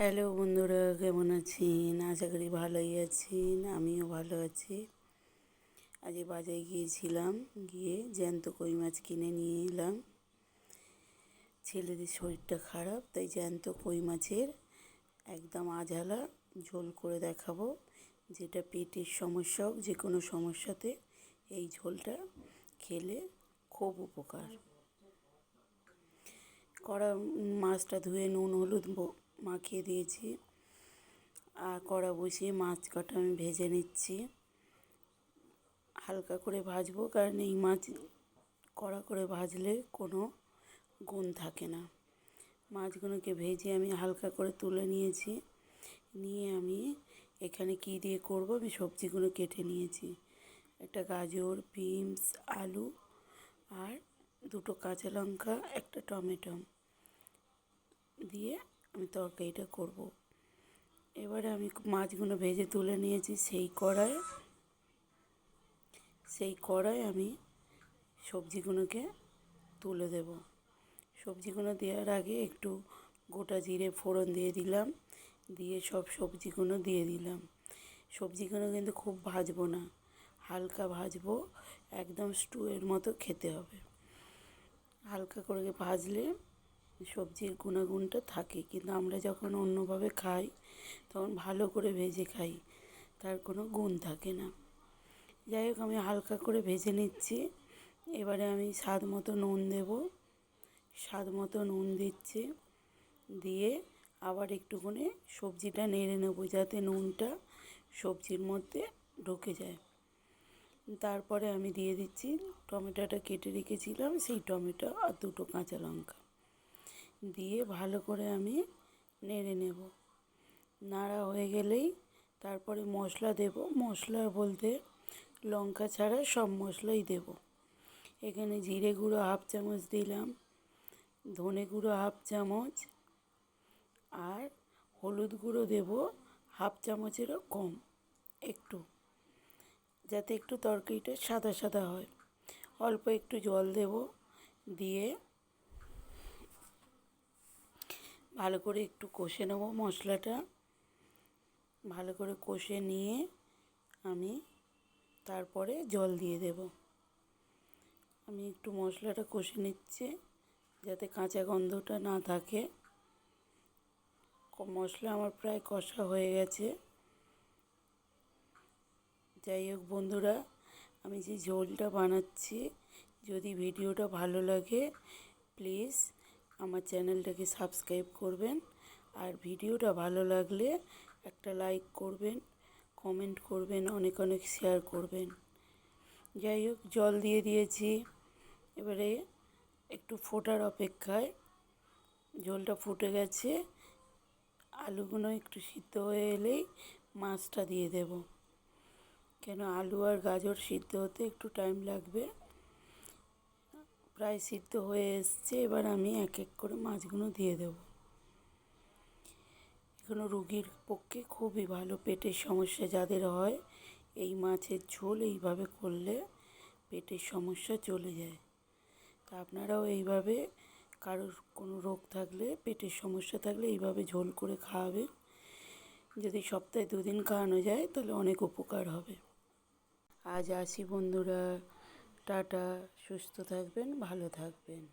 Hello বন্ধুরা, কেমন আছেন? আশা করি ভালোই আছেন, আমিও ভালো আছি। আজ বাজারে গিয়েছিলাম, গিয়ে জ্যান্ত কই মাছ কিনে নিয়ে এলাম। ছেলেদের শরীরটা খারাপ, তাই জ্যান্ত কই মাছের একদম আঝালা ঝোল করে দেখাবো। যেটা পেটের সমস্যা হোক, যে কোনো সমস্যাতে এই ঝোলটা খেলে খুব উপকার। কড়া মাছটা ধুয়ে নুন, হলুদ মাখিয়ে দিয়েছি। আর কড়া বসিয়ে মাছ কটা আমি ভেজে নিচ্ছি। হালকা করে ভাজবো, কারণ এই মাছ কড়া করে ভাজলে কোনো গুণ থাকে না। মাছগুলোকে ভেজে আমি হালকা করে তুলে নিয়েছি। নিয়ে আমি এখানে কী দিয়ে করব, আমি সবজিগুলো কেটে নিয়েছি। একটা গাজর, বিনস, আলু আর দুটো কাঁচা লঙ্কা, একটা টমেটো। দিয়ে আমি তরকারিটা করব। এবারে আমি মাছগুলো ভেজে তুলে নিয়েছি সেই কড়ায় সেই কড়ায় আমি সবজিগুলোকে তুলে দেব। সবজিগুলো দেওয়ার আগে একটু গোটা জিরে ফোড়ন দিয়ে দিলাম, দিয়ে সব সবজিগুলো দিয়ে দিলাম। সবজিগুলো কিন্তু খুব ভাজবো না, হালকা ভাজবো, একদম স্টুয়ের মতো খেতে হবে। হালকা করে ভাজলে সবজির গুণাগুণটা থাকে। কিন্তু আমরা যখন অন্যভাবে খাই, তখন ভালো করে ভেজে খাই, তার কোনো গুণ থাকে না। যাই হোক, আমি হালকা করে ভেজে নিচ্ছি। এবারে আমি স্বাদ মতো নুন দেব। স্বাদ মতো নুন দিচ্ছি। দিয়ে আবার একটুখানি সবজিটা নেড়ে নেব যাতে নুনটা সবজির মধ্যে ঢুকে যায়। তারপরে আমি দিয়ে দিচ্ছি, টমেটোটা কেটে রেখেছিলাম, সেই টমেটো আর দুটো কাঁচা লঙ্কা। দিয়ে ভালো করে আমি নেড়ে নেব। নাড়া হয়ে গেলেই তারপরে মশলা দেব। মশলা বলতে লঙ্কা ছাড়া সব মশলাই দেব। এখানে জিরে গুঁড়ো হাফ চামচ দিলাম, ধনে গুঁড়ো হাফ চামচ আর হলুদ গুঁড়ো দেব হাফ চামচেরও কম একটু, যাতে একটু তরকারিটা সাদা সাদা হয়। অল্প একটু জল দেব, দিয়ে ভালো করে একটু কষে নেব মশলাটা। ভালো করে কষে নিয়ে আমি তারপরে জল দিয়ে দেব। আমি একটু মশলাটা কষে নিচ্ছি যাতে কাঁচা গন্ধটা না থাকে। মশলা আমার প্রায় কষা হয়ে গেছে। যাই হোক বন্ধুরা, আমি যে ঝোলটা বানাচ্ছি, যদি ভিডিওটা ভালো লাগে, প্লিজ আমার চ্যানেলটাকে সাবস্ক্রাইব করবেন আর ভিডিওটা ভালো লাগলে একটা লাইক করবেন, কমেন্ট করবেন, অনেক অনেক শেয়ার করবেন। যাই হোক, জল দিয়ে দিয়েছি। এবারে একটু ফোটার অপেক্ষায় ঝোলটা ফুটে গেছে। আলুগুলো একটু সিদ্ধ হয়ে এলেই মাছটা দিয়ে দেব। কেন আলু আর গাজর সিদ্ধ হতে একটু টাইম লাগবে। প্রায় সিদ্ধ হয়ে এসছে, এবার আমি এক এক করে মাছগুলো দিয়ে দেব। এগুলো রুগীর পক্ষে খুবই ভালো, পেটের সমস্যা যাদের হয়, এই মাছের ঝোল এইভাবে করলে পেটের সমস্যা চলে যায়। তা আপনারাও এইভাবে, কারোর কোনো রোগ থাকলে, পেটের সমস্যা থাকলে এইভাবে ঝোল করে খাওয়াবেন। যদি সপ্তাহে দুদিন খাওয়ানো যায়, তাহলে অনেক উপকার হবে। আজ আসি বন্ধুরা। টাটা সুস্থ থাকবেন ভালো থাকবেন।